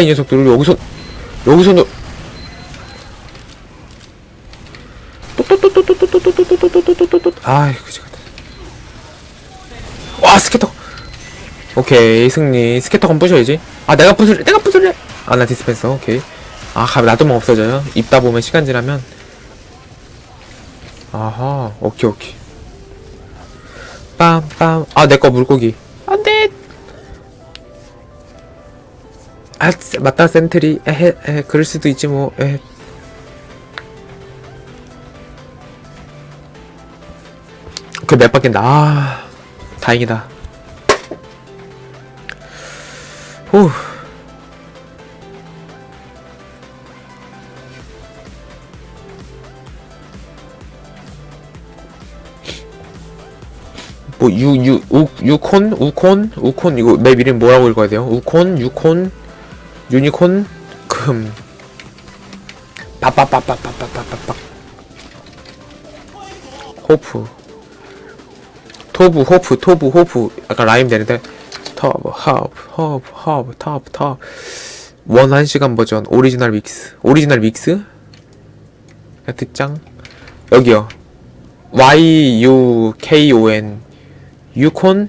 이 녀석들을 여기서 여기서 너 아이 그지 같아 와 스케터 오케이 승리 스케터건 부셔야지 아 내가 부술 내가 부술래 아나 디스펜서 오케이 아 나도만 없어져요 입다 보면 시간 지나면 아하 오케이 오케이 빰빰 아 내 거 물고기 안돼 아, 세- 맞다, 센트리. 에헤, 에헤, 그럴 수도 있지, 뭐, 에헤. 그몇 바뀐다. 아, 다행이다. 후. 뭐, 유, 유, 우, 유콘? 우콘? 우콘? 이거 맵 이름 뭐라고 읽어야 돼요? 우콘? 유콘? 유니콘? 금. 빠빠빠빠빠빠빠빠. 호프. 토브, 호프, 토브, 호프. 약간 라임 되는데. 터브, 허브, 허브, 허브, 터브, 터브. 원 1시간 버전, 오리지널 믹스. 오리지널 믹스? 특장. 여기요. Y-U-K-O-N. 유콘?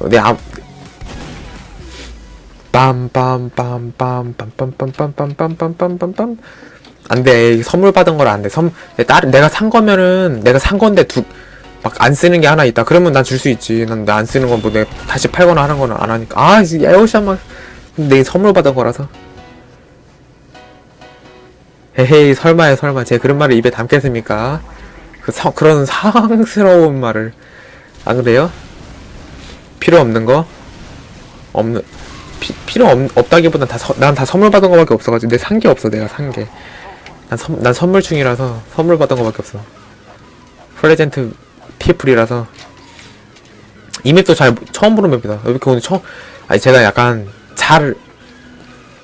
어, 내 앞. 빰빰빰빰빰빰빰빰빰빰빰빰빰 안돼 선물 받은 걸 안돼 선 다른 내가 산 거면은 내가 산 건데 두 막 안 쓰는 게 하나 있다 그러면 난 줄 수 있지 난 안 쓰는 건 뭐 내가 다시 팔거나 하는 거는 안 하니까 아 에어샷만 내 선물 받은 거라서 헤헤이 설마야 설마 제 그런 말을 입에 담겠습니까 그 서, 그런 상스러운 말을 안 그래요? 필요 없는 거? 없는 피, 필요 없, 없다기보단 다난 다 선물 받은 거밖에 없어가지고 내 산 게 없어 내가 산게난 선, 난 선물충이라서 선물 받은 거밖에 없어. 프레젠트 피플이라서. 이 맵도 잘 처음 보는 맵이다. 이렇게 오늘 처음 아니 제가 약간 잘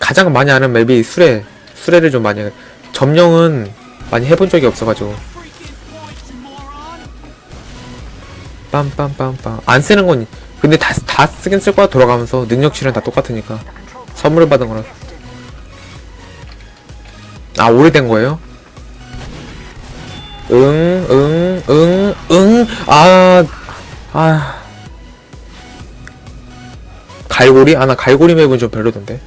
가장 많이 아는 맵이 수레 수레를 좀 많이 해. 점령은 많이 해본 적이 없어가지고. 빰빰빰빰. 안 쓰는 건 근데 다, 다 쓰긴 쓸 거야 돌아가면서 능력치는 다 똑같으니까 선물을 받은 거라 아 오래된 거예요? 응, 응, 응, 응, 아, 아. 갈고리? 아, 나 갈고리 맵은 좀 별로던데.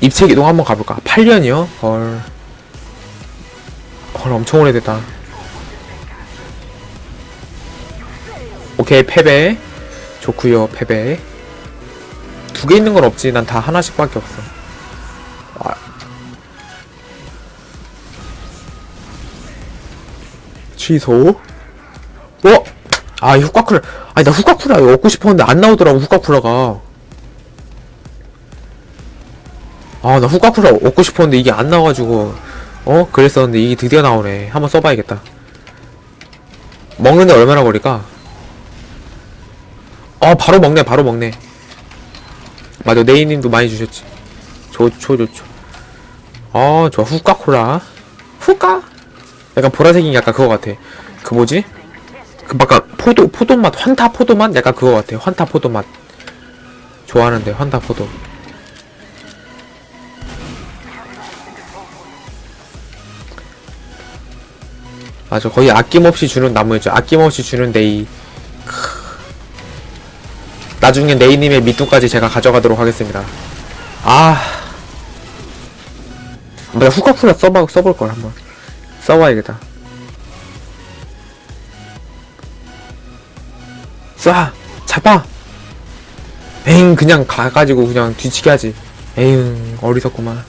입체 기동 한번 가볼까? 8년이요? 헐. 헐, 엄청 오래됐다. 오케이, 패배. 좋구요, 패배. 두 개 있는 건 없지. 난 다 하나씩 밖에 없어. 아. 취소. 어? 아, 이 후카쿠라. 아니, 나 후카쿠라 이거 얻고 싶었는데 안 나오더라고, 후카쿠라가. 아, 나 후카쿠라 얻고 싶었는데 이게 안 나와가지고. 어? 그랬었는데 이게 드디어 나오네. 한번 써봐야겠다. 먹는데 얼마나 걸릴까? 어, 바로 먹네, 바로 먹네. 맞아, 네이님도 많이 주셨지. 좋죠, 좋죠. 아, 좋아. 후카콜라. 후카? 약간 보라색이 약간 그거 같아. 그 뭐지? 그 약간 포도, 포도 맛, 환타 포도 맛? 약간 그거 같아. 환타 포도 맛. 좋아하는데, 환타 포도. 맞아, 거의 아낌없이 주는 나무였죠. 아낌없이 주는 네이. 크. 나중에 네이님의 밑둥까지 제가 가져가도록 하겠습니다. 아. 내가 후카쿠라 써봐, 써볼 걸, 한번. 써봐야겠다. 쏴! 잡아! 에잉, 그냥 가가지고 그냥 뒤치게 하지. 에잉, 어리석구만.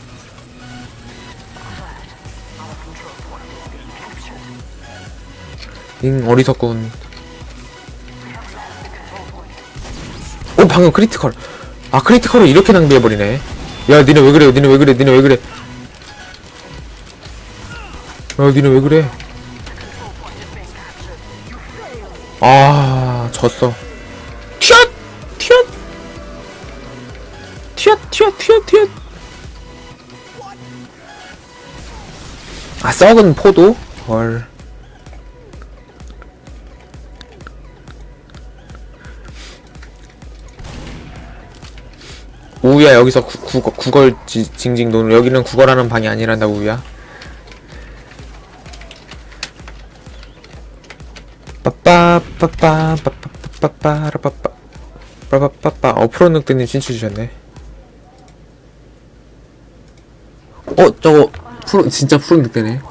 잉 어리석군 방금 크리티컬. 아 크리티컬을 이렇게 낭비해버리네. 야 니네 왜 그래? 니네 왜 그래? 니네 왜 그래? 야 니네 왜 그래? 아 졌어. 튀엇 튀엇 튀엇 튀엇 튀엇 튀엇 아 썩은 포도? 헐 우유야 여기서 구, 국어, 국어 지, 징징 도는 여기는 국어라는 방이 아니란다 우유야. 빠빠빠빠 빠빠빠빠라빠빠. 빠빠빠빠 어 프로 늑대님 신청 주셨네. 어 저거 프로 진짜 프로 늑대네.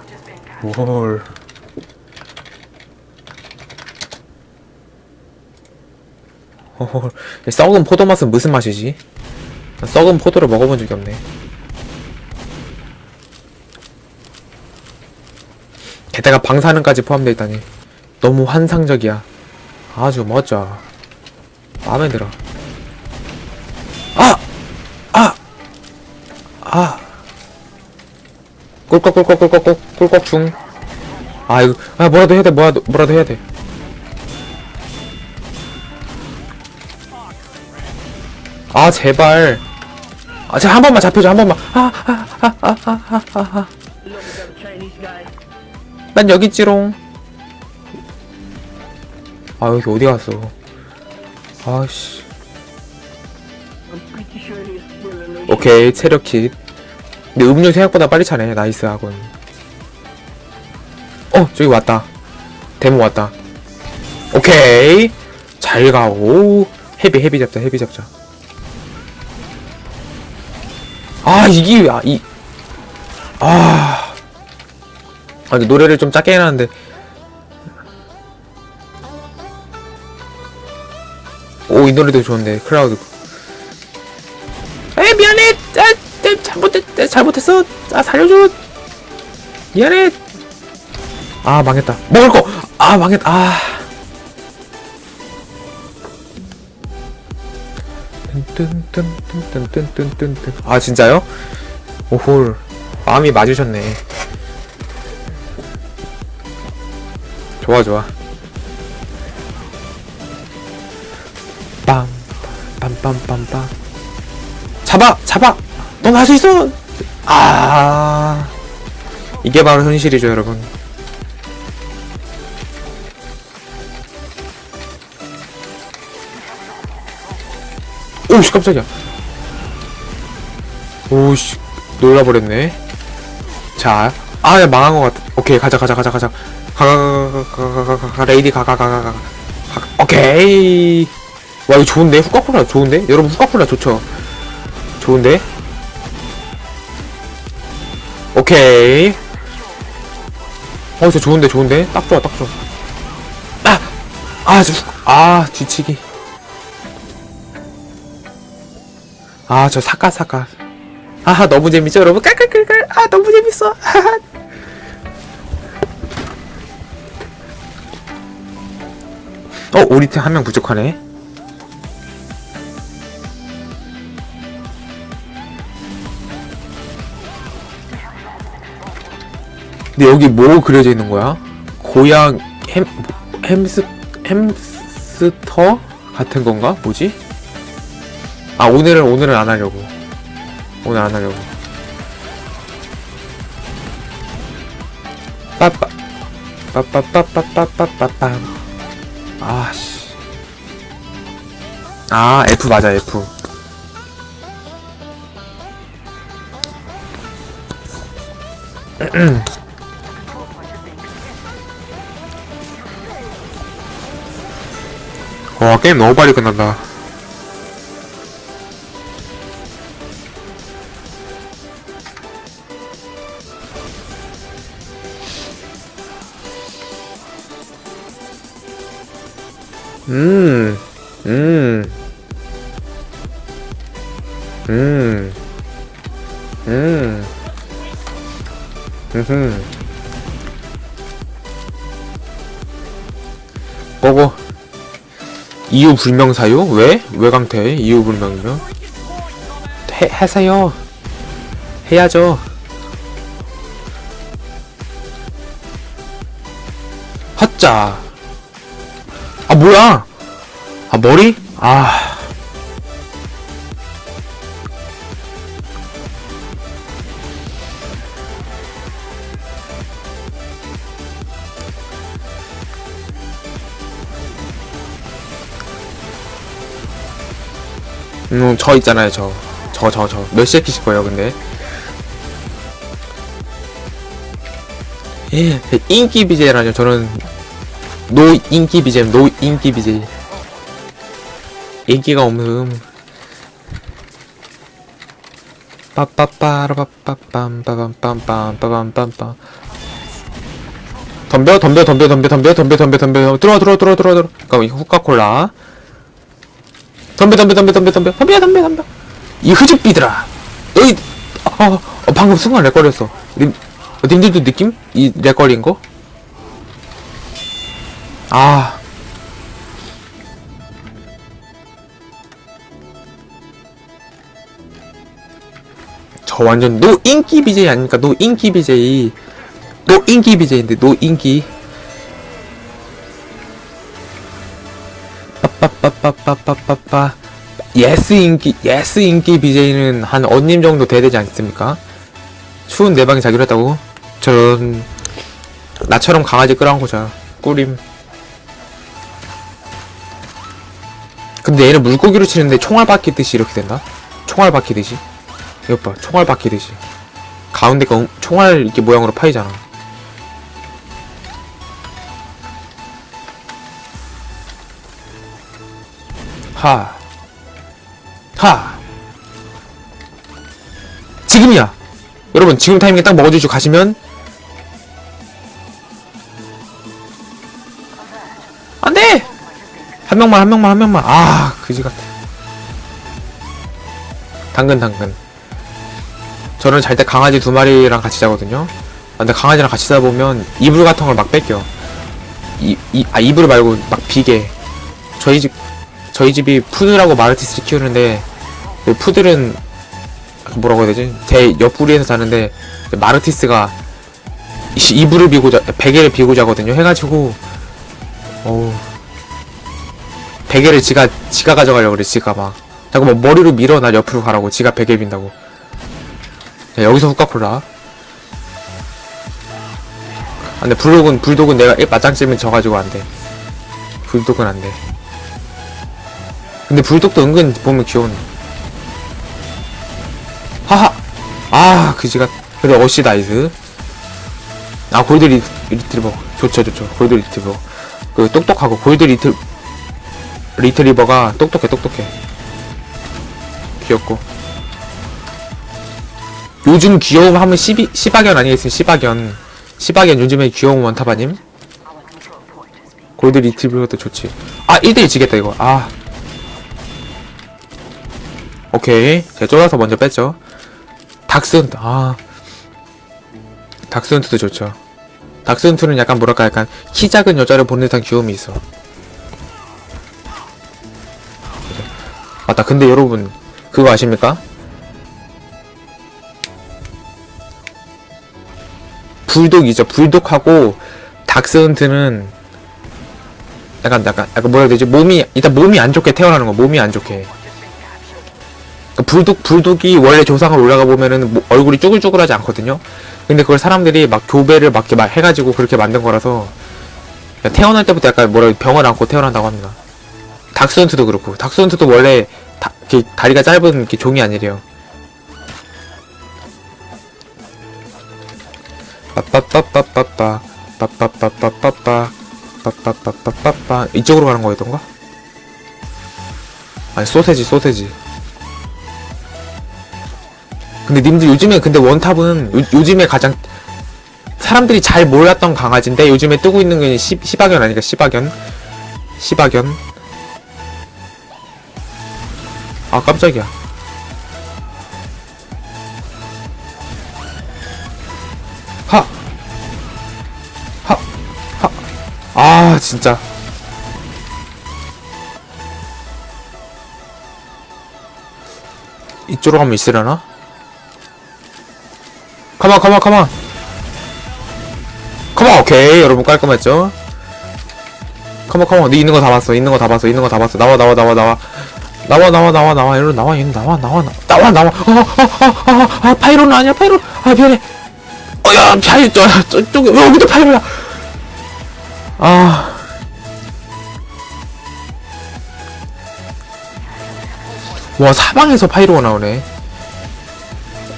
뭘. 헐이 썩은 포도 맛은 무슨 맛이지? 나 썩은 포도를 먹어본 적이 없네. 게다가 방사능까지 포함되어 있다니 너무 환상적이야. 아주 멋져. 마음에 들어. 아! 아! 아! 꿀꺽 꿀꺽 꿀꺽꿀 꿀꺽 중. 아 이거 아 뭐라도 해야 돼 뭐라도 뭐라도 해야 돼. 아 제발. 아 제가 한 번만 잡혀줘 한 번만. 아 아 아 아 아 아 아. 난 여기 있지롱. 아 여기 어디 갔어? 아씨. 오케이 체력 킷. 근데 음료 생각보다 빨리 차네. 나이스 하군. 어 저기 왔다. 데모 왔다. 오케이 잘 가고 헤비 헤비 잡자 헤비 잡자. 아 이게 아, 이 아. 아 노래를 좀 작게 해놨는데. 오 이 노래도 좋은데 클라우드. 에 미안해. 아내 잘못했 내 잘못했어. 아 살려줘. 미안해. 아 망했다. 먹을 거아 망했다 아 뜬뜬뜬뜬뜬뜬뜬 아 진짜요? 오홀 마음이 맞으셨네. 좋아 좋아. 빵 빰빰빰빰. 잡아 잡아! 넌 할 수 있어! 아. 이게 바로 현실이죠 여러분. 오씨 깜짝이야 오씨 놀라버렸네 자 아 망한 것 같아 오케이 가자 가자 가자 가자 가가가가가가 레이디 가가가가가 오케이 와 이거 좋은데 후카폴라 좋은데 여러분 후카폴라 좋죠 좋은데 오케이 어 진짜 좋은데 좋은데 딱 좋아 딱 좋아 아아아 아, 뒤치기 아, 저 사까, 사까. 아하 너무 재밌죠 여러분 깔깔깔깔 아 너무 재밌어 하하. 어 우리 팀 한 명 부족하네 근데 여기 뭐 그려져 있는 거야? 고양 햄 햄스 햄스터 같은 건가? 뭐지? 아 오늘은 오늘은 안 하려고 오늘 안 하려고. 빠빠. 빠빠빠빠빠빠빰. 아씨. 아, F 맞아, F. 와, 게임 너무 빨리 끝난다. 음, 음, 음, 음, 음, 고고 이유 불명 사유? 왜? 왜 강퇴? 이유 불명이면? 해, 하세요 해야죠 헛자 아 뭐야 아 머리? 아 음, 저 있잖아요, 저. 저, 저, 저. 몇 시에 키실 거예요, 근데? 예, 인기 BJ라뇨. 저는, 노 인기 BJ, 노 인기 BJ. 인기가 없음. 빠빠빠라빠빰 빠밤빰빰 빠밤빰빰 덤벼 덤벼 덤벼 덤벼 덤벼 덤벼 덤벼 덤벼 들어와 들어와 들어와 들어와 들어와 그럼 후카콜라 덤벼 덤벼 덤벼 덤벼 덤벼 덤벼 덤벼 덤벼 이 흐집비들아 너희 어, 어, 방금 순간 렉걸렸어 님, 어, 님들도 느낌? 이 렉걸린 거? 아 저 완전 노 인기 BJ 아닙니까? 노 인기 BJ 노 인기 BJ인데 노 인기 빠빠빠빠빠빠빠 예스 인기 예스 인기 BJ는 한 언님 정도 돼야 되지 않습니까? 추운 내 방에 자기로 했다고? 전 나처럼 강아지 끌어안고 자 꾸림 근데 얘는 물고기로 치는데 총알 박히듯이 이렇게 된다? 총알 박히듯이 이것 봐 총알 박히듯이 가운데가 음- 총알 이렇게 모양으로 파이잖아 하. 하. 지금이야. 여러분, 지금 타이밍에 딱 먹어주시고 가시면. 안 돼! 한 명만, 한 명만, 한 명만. 아, 그지 같아. 당근, 당근. 저는 잘 때 강아지 두 마리랑 같이 자거든요. 아, 근데 강아지랑 같이 자다 보면 이불 같은 걸 막 뺏겨. 이, 이, 아, 이불을 말고 막 비게. 저희 집 저희 집이 푸드라고 마르티스를 키우는데 그 푸들은 뭐라고 해야 되지? 제 옆구리에서 자는데 마르티스가 이- 이불을 비고 자 베개를 비고 자거든요. 해가지고 어우 베개를 지가 지가 가져가려고 그래. 지가 막 자꾸 뭐 머리로 밀어 나 옆으로 가라고. 지가 베개 빈다고. 자, 여기서 후카콜라. 아, 근데 불독은 불독은 내가 맞짱 뜨면 져가지고 안 돼. 불독은 안 돼. 근데 불독도 은근 보면 귀여운. 하하. 아 그지가. 그래 어시 나이스. 아 골드 리, 리트리버 좋죠 좋죠. 골드 리트리버. 그 똑똑하고 골드 리트 리트리버가 똑똑해 똑똑해. 귀엽고. 요즘 귀여움 하면 시비, 시바견 아니겠어요 시바견. 시바견 요즘에 귀여운 원타바님. 골드 리트리버도 좋지. 아 1대1 지겠다 이거. 아. 오케이. 제가 쫄아서 먼저 뺐죠. 닥스헌트, 아. 닥스헌트도 좋죠. 닥스헌트는 약간 뭐랄까, 약간 키 작은 여자를 보는 듯한 귀여움이 있어. 맞다. 근데 여러분, 그거 아십니까? 불독이죠. 불독하고 닥스헌트는 약간, 약간, 약간 뭐라 해야 되지? 몸이, 일단 몸이 안 좋게 태어나는 거, 몸이 안 좋게. 그 불독 불독이 원래 조상을 올라가 보면은 뭐 얼굴이 쭈글쭈글하지 않거든요. 근데 그걸 사람들이 막 교배를 막 이렇게 막 해가지고 그렇게 만든 거라서 태어날 때부터 약간 뭐라 병을 안고 태어난다고 합니다. 닥스헌트도 그렇고 닥스헌트도 원래 다, 다리가 짧은 이렇게 종이 아니래요. 빠빠빠빠빠빠 빠빠빠빠빠빠 빠빠빠빠빠빠. 이쪽으로 가는 거였던가? 아니 소세지 소세지. 근데 님들 요즘에 근데 원탑은 요, 요즘에 가장 사람들이 잘 몰랐던 강아지인데 요즘에 뜨고 있는 게 시, 시바견 아니까? 시바견? 시바견 아 깜짝이야 하! 하! 하! 아 진짜 이쪽으로 가면 있으려나? 가만 가만 가만 가만 오케이 여러분 깔끔했죠? 가만 가만 네 있는 거 다 봤어 있는 거 다 봤어 있는 거 다 봤어 나와 나와 나와 나와 나와 나와 나와 나와. 이리 나와 얘는 나와 나와 나- 나와 나와. 어어어어아 파이로는 아니야 파이로 아 미안해. 어야 파이 저 저쪽에 왜 여기도 파이로야. 아. 와, 사방에서 파이로가 나오네.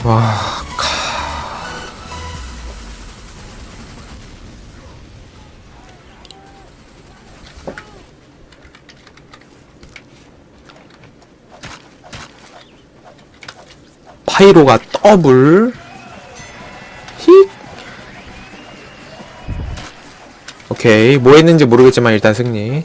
와, 카. 파이로가 더블. 히. 오케이. 뭐 했는지 모르겠지만 일단 승리.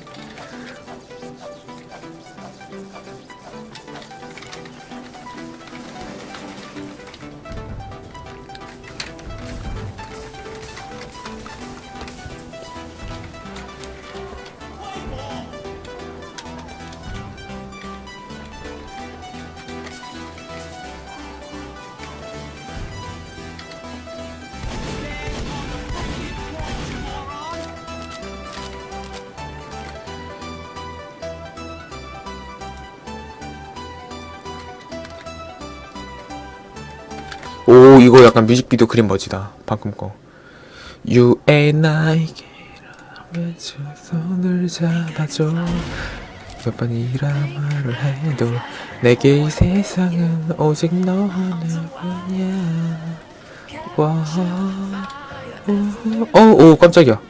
오 이거 약간 뮤직비디오 그림 멋지다. 방금 거. You and I 왼쪽 손을 잡아줘. 몇 번이라 말을 해도 내게 이 세상은 오직 너 하나뿐이야. 와. 오, 오 깜짝이야.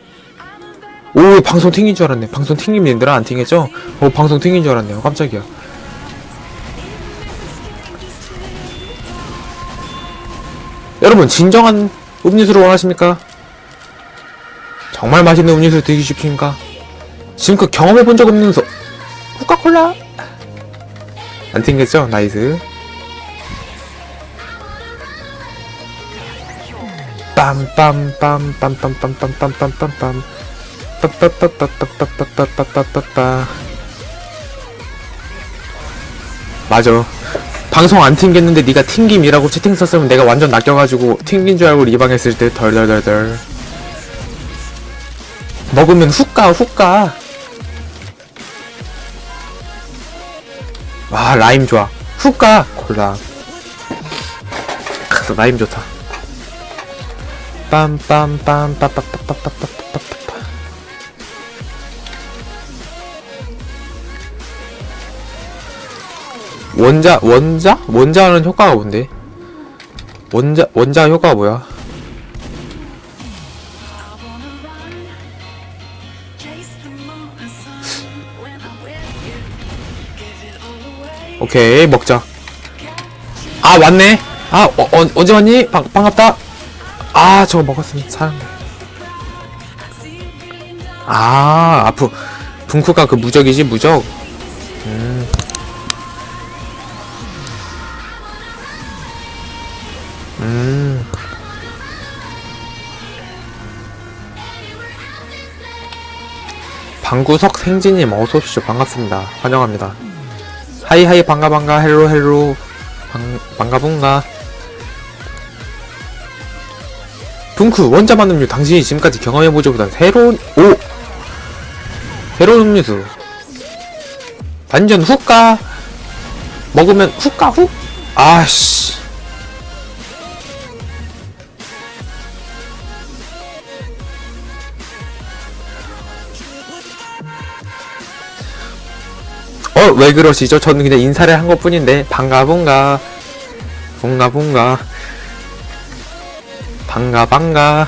오 방송 튕긴 줄 알았네. 방송 얘들아 안 튕겼죠? 오 방송 튕긴 줄 알았네요. 깜짝이야 여러분 진정한 음료수를 원하십니까? 정말 맛있는 음료수를 드시고 싶습니까? 지금껏 경험해 본 적 없는 소 코카콜라 안 튕겼죠? 나이스 빰빰빰빰빰빰빰빰빰빰빰 빠빠빠빠빠빠빠빠빠빠빠 맞아 방송 안 튕겼는데 네가 튕김이라고 채팅 썼으면 내가 완전 낚여가지고 튕긴 줄 알고 리방했을 때 덜덜덜덜 먹으면 훅가 훅가 와 라임 좋아 훅가 콜라 크, 라임 좋다 빰빰빰빰빰빰빰빰빰빰 원자 원자 원자하는 효과가 뭔데? 원자 원자 효과가 뭐야? 오케이 먹자. 아 왔네. 아 어, 어, 언제 왔니? 반, 반갑다. 아 저거 먹었으면 사는데. 아 아프. 분쿠가 그 무적이지 무적. 방구석 생지님 어서오십시오. 반갑습니다. 환영합니다. 하이하이 반가 반가. 헬로 헬로. 방, 반가 bun가. 둥크 원자 만 음료. 당신이 지금까지 경험해보지 못한 새로운 오! 새로운 음료수. 완전 훅가. 먹으면 훅가 훅 아씨 왜 그러시죠? 저는 그냥 인사를 한 것 뿐인데, 반가, bun가. bun가, bun가. 반가, 반가.